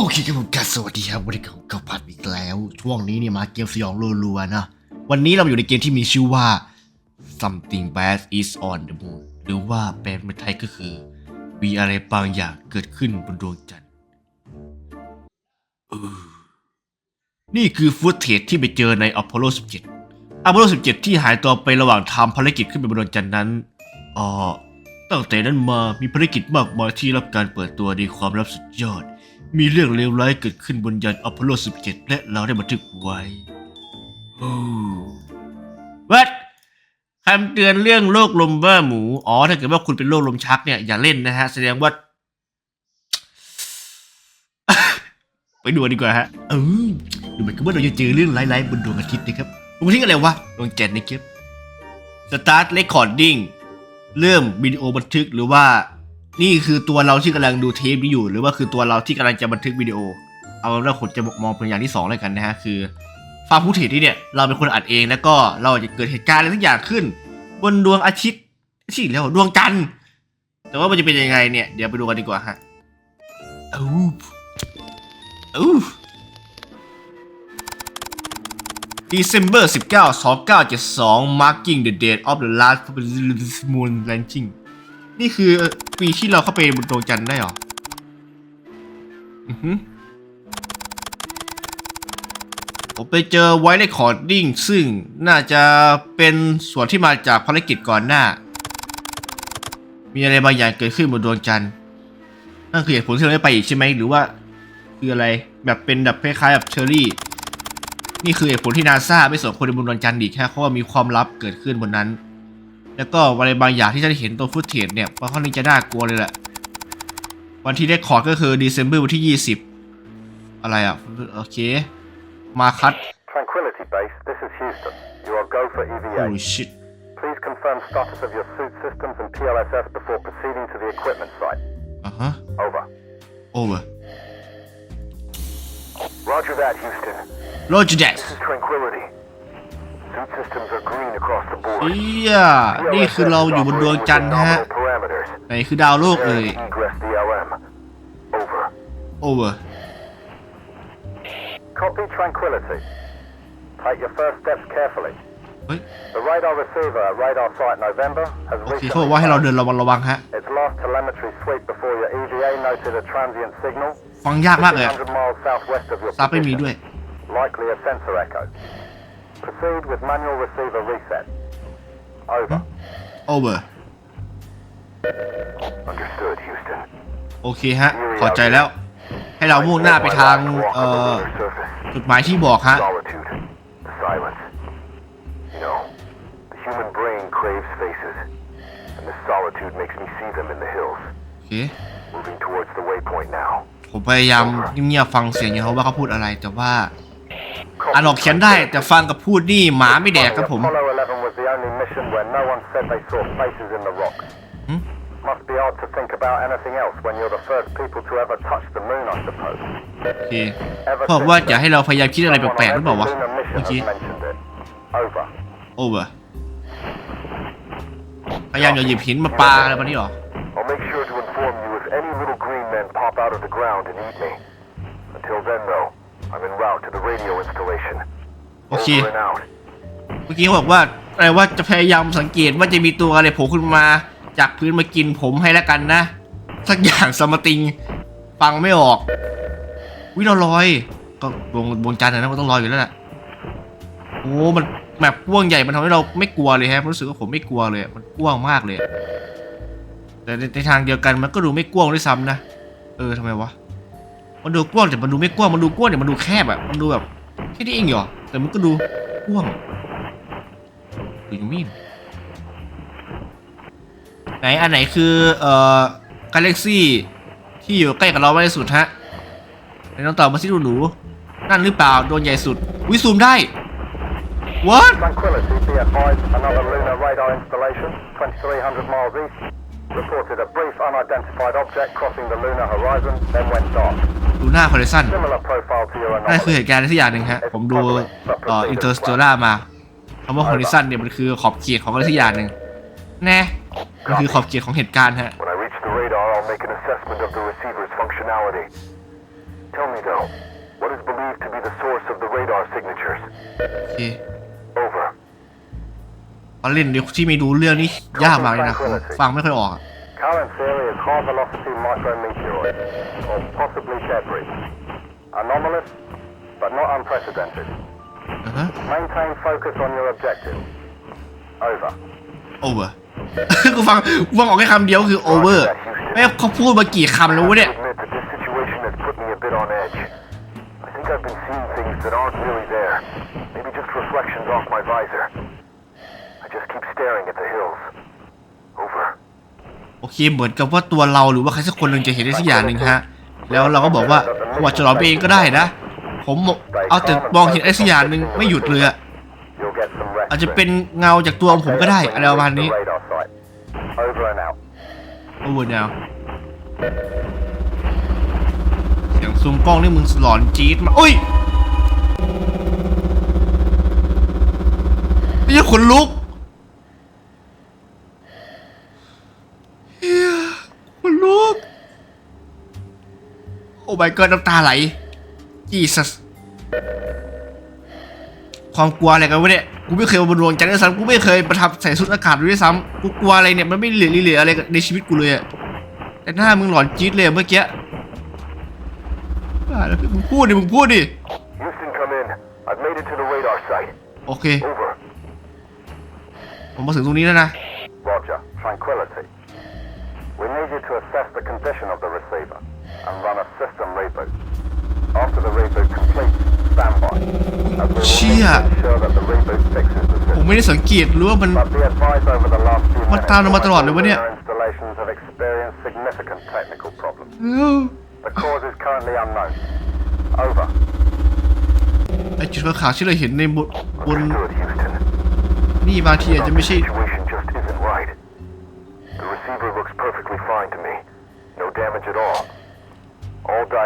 โอเคครับผมกัสวัสดีครับวันนี้ผมกับพัดอีกแล้ว ช่วงนี้เนี่ยมาเกมสยองรัวๆนะ วันนี้เราอยู่ในเกมที่มีชื่อว่า something bad is on the moon หรือว่าแปลเป็นไทยก็คือ มีอะไรบางอย่างเกิดขึ้นบนดวงจันทร์นี่คือฟุตเทจที่ไปเจอในอพอลโล 17อพอลโล 17 ที่หายตัวไประหว่างทำภารกิจขึ้นไปบนดวงจันทร์นั้นอ๋อตั้งแต่นั้นมามีภารกิจมากมายที่รับการเปิดตัวในความลับสุดยอด มีเรื่องเลวร้ายเกิดขึ้นบนยานอพอลโล 17 และเราได้บันทึกไว้โอ้วัดคำเตือนเรื่องโรคลมบ้าหมู อ๋อ ถ้าเกิดว่าคุณเป็นโรคลมชักเนี่ยอย่าเล่นนะฮะ แสดงว่า ไปดูดีกว่าฮะ เออดูเหมือนกับว่าเราจะเจอเรื่องร้ายๆบนดวงอาทิตย์นะครับดวงอาทิตย์อะไรวะ ดวงจันทร์นะครับ Start Recording เริ่มวิดีโอบันทึกหรือว่า นี่คือตัวเราที่กำลังดูเทปนี้อยู่ หรือว่าคือตัวเราที่กำลังจะบันทึกวิดีโอ เอาเป็นว่าผมจะมองเป็นอย่างที่สองเลยกันนะฮะคือฟาร์มพูเทปที่เนี่ยเราเป็นคนอัดเองแล้วก็เราจะเกิดเหตุการณ์อะไรสักอย่างขึ้น บนดวงอาทิตย์ที่แล้วดวงจันทร์แต่ว่ามันจะเป็นยังไงเนี่ยเดี๋ยวไปดูกันดีกว่าฮะอู้อู้ December 19 2972 marking the date of the last moon landing นี่คือปีที่เราเข้าไปบนดวงจันทร์ได้เหรอ อือฮึผมไปเจอไวเลคคอร์ดดิ้งซึ่งน่าจะเป็นส่วนที่มาจากภารกิจก่อนหน้า มีอะไรบางอย่างเกิดขึ้นบนดวงจันทร์นั่นคือเหตุผลที่เราไม่ไปอีกใช่ไหมหรือว่า คืออะไรแบบเป็นแบบคล้ายๆแบบเชอรี่ นี่คือเหตุผลที่นาซาไม่ส่งคนไปบนดวงจันทร์อีกแค่เพราะว่ามีความลับเกิดขึ้นบนนั้น แล้วก็อะไรบางอย่างที่จะได้เห็นตัวฟุตเทจเนี่ยมันค่อนข้างจะน่ากลัวเลยแหละ วันที่ได้คอร์ดก็คือ December วันที่ 20 อะไรอะ โอเค มาคัด Tranquility Base, this is Houston. You are go for EVA. holy shit Please confirm status of your suit systems and PLSS before proceeding to the equipment site. อะฮะ Over. over Roger that, Houston. Roger that This is Tranquility. เอียนี่คือเราอยู่บนดวงจันทร์นะฮะ Nominal parameters. ไหนคือดาวโลกเอ่ย Clearing egress DLM. Over. over Copy Tranquility. Take your first steps carefully. เฮ้ย The radar receiver at radar site November has โอเคเขาบ recently อกว่าให้เราเดินระวังระวังฮะ Its last telemetry sweep before your EVA noted a transient signal ฟังยากมากเลยอะ100 miles southwest of your ซับไม่มี position. ด้วย Likely a sensor echo. Proceed with manual receiver reset. Over. over Understood, Houston. โอเคฮะขอใจแล้ว ให้เรามุ่งหน้าไปทาง เอ่อ จุดหมายที่บอกฮะ Solitude. The silence. You know, the human brain craves faces. And the solitude makes me see them in the hills. โอเค Moving towards the waypoint now. ผมพยายามเงียบๆฟังเสียงอยู่เขาว่าเขาพูดอะไรแต่ว่า อ่านออกเขียนได้ แต่ฟังกับพูดนี่หมาไม่แดกครับผม Apollo 11 was the only mission where no one said they saw faces in the rock. Hmm? Must be hard to think about anything else when you're the first people to ever touch the moon, I suppose. โอเค Ever เพราะ since ว่าจะ then, ให้เราพยายามคิดอะไร someone แปลกๆ on หรือเปล่าวะ every lunar mission เมื่อกี้ has mentioned it. Over. over พยายามอย่าหยิบหินมาปาอะไรมานี่หรอ I'll make sure to inform you if any little green men pop out of the ground and eat me. Until then, though, I'm en route to the radio installation. โอเค Over and out. เมื่อกี้เขาบอกว่าอะไรว่าจะพยายามสังเกตว่าจะมีตัวอะไรโผล่ขึ้นมา จากพื้นมากินผมให้แล้วกันนะ สักอย่างสมติง ฟังไม่ออกวิเราลอย ก็ดวงดวงจันทร์นะมันต้องลอยอยู่แล้วแหละโอ้มันแบบกว้างใหญ่มันทำให้เราไม่กลัวเลยฮะรู้สึกว่าผมไม่กลัวเลยมันกว้างมากเลย แต่ในในทางเดียวกันมันก็ดูไม่กว้างด้วยซ้ำนะเออทำไมวะ มันดูกว้างแต่มันดูไม่กว้างมันดูกว้างแต่มันดูแคบอะมันดูแบบแค่นี้เองเหรอแต่มันก็ดูกว้างหรือมีดไหนอันไหนคือเอ่อกาแล็กซี่ที่อยู่ใกล้กับเรามากที่สุดฮะไหนลองตอบมาสิหนูนั่นหรือเปล่าโดนใหญ่สุดวิซูมได้ what Tranquility, be advised, another lunar radar installation, 2,300 miles east, reported a brief unidentified object crossing the lunar horizon, then went dark. ดูหน้าคอลเลคชัน Similar profile to your นั่นคือ anomaly. เหตุการณ์อะไรสักอย่างหนึ่งฮะ ผมดูเอ่ออินเตอร์สเตล่ามาคำว่าคอลเลคชันเนี่ยมันคือขอบเขตของอะไรสักอย่างหนึ่งแน่มันคือขอบเขตของเหตุการณ์ฮะ When I reach the radar, I'll make an assessment of the receiver's functionality. Tell me Tango. What is believed to be the source of the radar signatures? โอเค Over. ตอนเล่นเดี๋ยวที่ไม่ดูเรื่องนี้ยากมากเลยนะผมฟังไม่ค่อยออกอะ Current theory is high velocity micrometeoroid, or possibly debris. Anomalous, but not unprecedented. อือฮะ Maintain focus on your objective. Over. over กูฟังกูฟังออกแค่คำเดียวคือ over แม่งเขาพูดมากี่คำแล้ววะเนี่ย admit that this situation has put me a bit on edge. I think I've been seeing things that aren't really there. Maybe just reflections off my visor. I just keep staring at the hills. โอเค เหมือนกับว่าตัวเราหรือว่าใครสักคนหนึ่งจะเห็นได้สักอย่างหนึ่งฮะ แล้วเราก็บอกว่าผมอาจะหลอนไปเองก็ได้นะ ผมเอาแต่มองเห็นไอะไรสักอย่างหนึ่งไม่หยุดเลยอะอาจจะเป็นเงาจากตัวของผมก็ได้อะไรประมาณนี้ Radar site. Over and out. over now เสียงซูมกล้องนี่มึงหลอนจี๊ดมาอุ้ยไม่ใช่ขนลุกเฮียขนลุก โอ้ my god น้ำตาไหล Jesus ความกลัวอะไรกันวะเนี่ย กูไม่เคยมาบนดวงจันทร์ด้วยซ้ำกูไม่เคยประทับใส่ชุดอากาศด้วยซ้ำกูกลัวอะไรเนี่ย มันไม่เหลือเหลืออะไรในชีวิตกูเลยอะแต่หน้ามึงหลอนจี๊ดเลยอะเมื่อกี้บ้าแล้วมึงพูดดิ มึงพูดดิ Houston, come in. I've made it to the radar site. โอเค Over. ผมมาถึงตรงนี้แล้วนะ Roger. Tranquility. We need you to assess the condition of the receiver and run a system reboot. After the reboot completes, stand by. As we will need to Shit. ensure that the reboot fixes the ผม system. ไม่ได้สังเกตหรือว่ามัน But be advised over the last few มัน minutes, ตามเรามาตลอดเลยวะเนี่ย lunar installations have experienced significant technical problems. เออ The cause is currently unknown. Over. ไอจุดขาวๆที่เราเห็นในบนบน Understood, Houston. นี่บางทีอาจจะไม่ใช่ The situation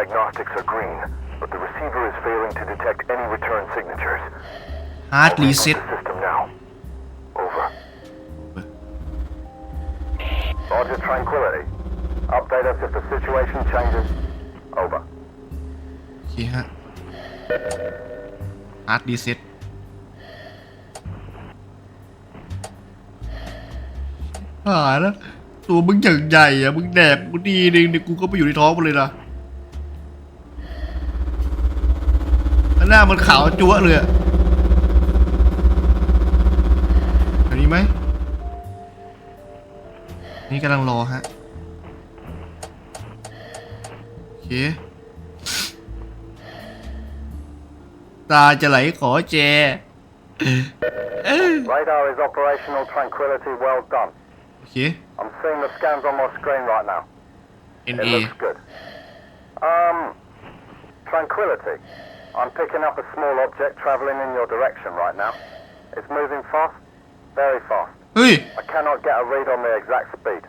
diagnostics are green, but the receiver is failing to detect any return signatures. ฮาร์ด I'll รี reboot เซ็ต the system now. Over. Roger, tranquility. Update us if the situation changes. Over. โอเคฮะฮาร์ดรีเซ็ตหายแล้วตัวมึงอย่างใหญ่อะมึงแดกกูดีนึงเดี๋ยวกูก็ไปอยู่ในท้องมันเลยนะ น้ามันขาวจั๊วะเลยอะอันนี้ไหม นี่กำลังรอฮะ โอเค ตาจะไหลขอแจ Radar is operational. Tranquility, well done. โอเค I'm seeing the scans on my screen right now. It NA looks good. Um, tranquility. I'm picking up a small object traveling in your direction right now. It's moving fast, very fast. เฮ้ย I cannot get a read on the exact speed.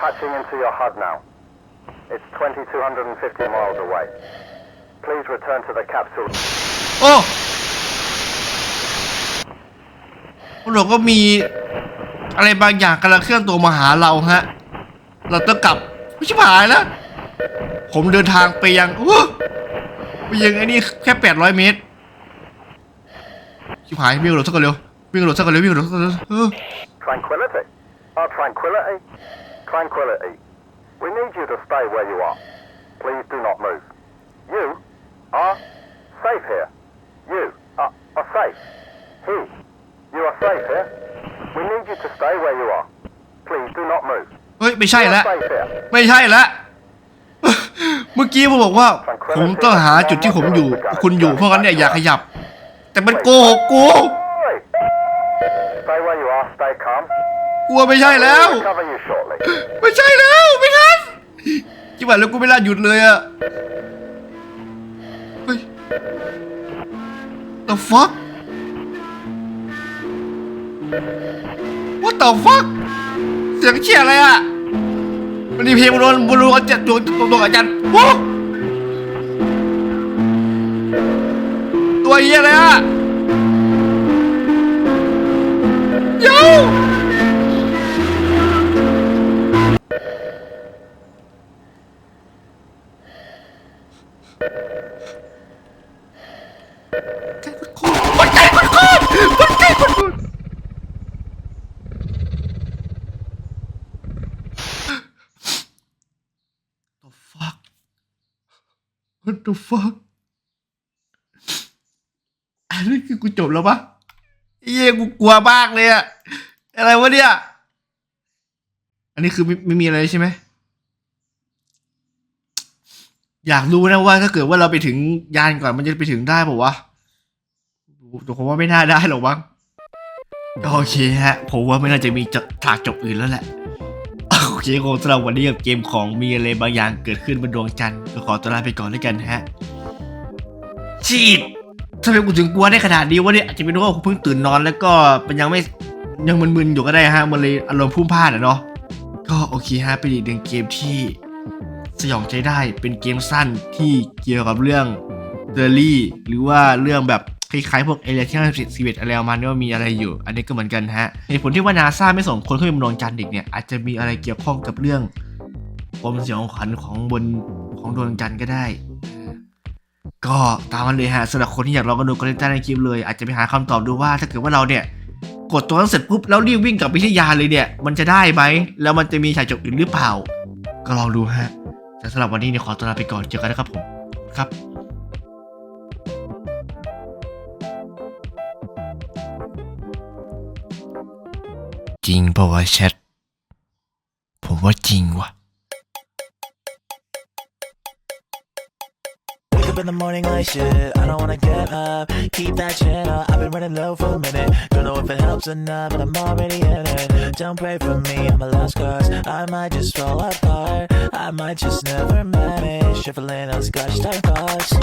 Patching into your HUD now. It's 2,250 miles away. Please return to the capsule. โอ้เราก็มีอะไรบางอย่างกำลังเคลื่อนตัวมาหาเราฮะ เราต้องกลับไม่ใช่ผายแล้ว ผมเดินทางไปยังโอ้ ไปยังไอ้นี่แค่แปดร้อยเมตรชิบหายวิ่งกระโดดสักกันเร็ววิ่งกระโดดสักกันเร็ววิ่งกระโดดสักกันเร็วเออ Tranquility. Oh, tranquility. Tranquility. We need you to stay where you are. Please do not move. You are safe here. You are, are safe. He. You are safe here. We need you to stay where you are. Please do not move. เฮ้ยไม่ใช่ You แล้ว are safe here. ไม่ใช่แล้ว เมื่อกี้ผมบอกว่า ผมต้องหาจุดที่ผมอยู่ คุณอยู่เพราะงั้นเนี่ยอย่าขยับ แต่มันโกหกกู Oi! Stay where you are. Stay calm. กลัวไม่ใช่แล้ว We'll cover you shortly. ไม่ใช่แล้วไม่ทันจิบหายแล้วกูไม่ลาหยุดเลยอะเฮ้ย the fuck what the fuck เสียงเชี่ยอะไรอะมันมีเพลงบนบนบนอาจารย์ตัวตัวตัวอาจารย์โอ้ ตัวเหี้ยอะไรอะยว Over. มันใจมันโคตรมันใจมันโคตร The fuck What the fuck อันนี้ คือกูจบแล้วปะเย้กูกลัวมากเลยอะอะไรวะเนี่ย อันนี้คือไม่ไม่มีอะไรใช่ไหม อยากรู้นะว่าถ้าเกิดว่าเราไปถึงยานก่อนมันจะไปถึงได้ป่าวะแต่ผมว่าไม่น่าได้หรอกมั้งโอเคฮะ ผมว่าไม่น่าจะมีจะฉากจบอื่นแล้วแหละ โอเคคงสำหรับวันนี้กับเกมของมีอะไรบางอย่างเกิดขึ้นบนดวงจันทร์ก็ขอตัวลาไปก่อนแล้วกันฮะชีด ทำไมกูถึงกลัวได้ขนาดนี้วะเนี่ยอาจจะเป็นเพราะว่ากูเพิ่งตื่นนอนแล้วก็มันยังไม่ยังมึนๆอยู่ก็ได้ฮะมันเลยอารมณ์พุ่งพลาดอะเนาะก็โอเคฮะเป็นอีกหนึ่งเกมที่สยองใจได้เป็นเกมสั้นที่เกี่ยวกับเรื่องเดอรี่หรือว่าเรื่องแบบคล้ายๆพวกเอเลียที่ห้าสิบสิบเอ็ดอะไรประมาณนี้ว่ามีอะไรอยู่ อันนี้ก็เหมือนกันฮะเหตุผลที่ว่านาซาไม่ส่งคนขึ้นไปบนดวงจันทร์อีกเนี่ยอาจจะมีอะไรเกี่ยวข้องกับเรื่องปมสยองขวัญของบนของดวงจันทร์ก็ได้ ก็ตามมันเลยฮะสำหรับคนที่อยากลองกันดูก็เล่นใต้ในคลิปเลย อาจจะไปหาคำตอบดูว่าถ้าเกิดว่าเราเนี่ยกดตัวนั้นเสร็จปุ๊บแล้วรีบวิ่งกลับไปที่ยานเลยเนี่ย มันจะได้ไหมแล้วมันจะมีฉากจบอื่นหรือเปล่า ก็ลองดูฮะแต่สำหรับวันนี้เนี่ยขอตัวลาไปก่อนเจอกันนะครับผมครับจริงป่าวะแชท ผมว่าจริงว่ะ up in the morning like shit. I don't wanna get up. Keep that chin up. I've been running low for a minute. Don't know if it helps or not, but I'm already in it. Don't pray for me, I'm a lost cause. I might just fall apart. I might just never manage. Shuffling on scotch type thoughts.